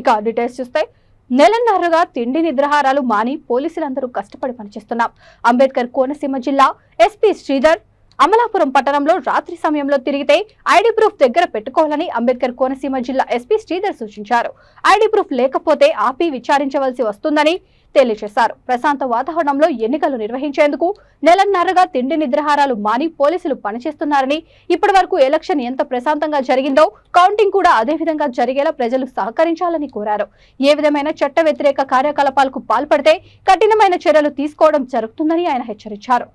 ఇక డీటెయిల్స్ చూస్తే నెలన్నరగా తిండి నిద్రహారాలు మాని పోలీసులందరూ కష్టపడి పనిచేస్తున్నాం. అంబేద్కర్ కోనసీమ జిల్లా ఎస్పీ శ్రీధర్ అమలాపురం పట్టణంలో రాత్రి సమయంలో తిరిగితే ఐడి ప్రూఫ్ దగ్గర పెట్టుకోవాలని అంబేద్కర్ కోనసీమ జిల్లా ఎస్పీ శ్రీధర్ సూచించారు. ఐడి ప్రూఫ్ లేకపోతే ఆపి విచారించవలసి వస్తుందని తెలియజేశారు. ప్రశాంత వాతావరణంలో ఎన్నికలు నిర్వహించేందుకు నెలన్నరగా తిండి నిద్రహారాలు మాని పోలీసులు పనిచేస్తున్నారని ఇప్పటి వరకు ఎలక్షన్ ఎంత ప్రశాంతంగా జరిగిందో కౌంటింగ్ కూడా అదే విధంగా జరిగేలా ప్రజలు సహకరించాలని కోరారు. ఏ విధమైన చట్ట వ్యతిరేక కార్యకలాపాలకు పాల్పడితే కఠినమైన చర్యలు తీసుకోవడం జరుగుతుందని ఆయన హెచ్చరించారు.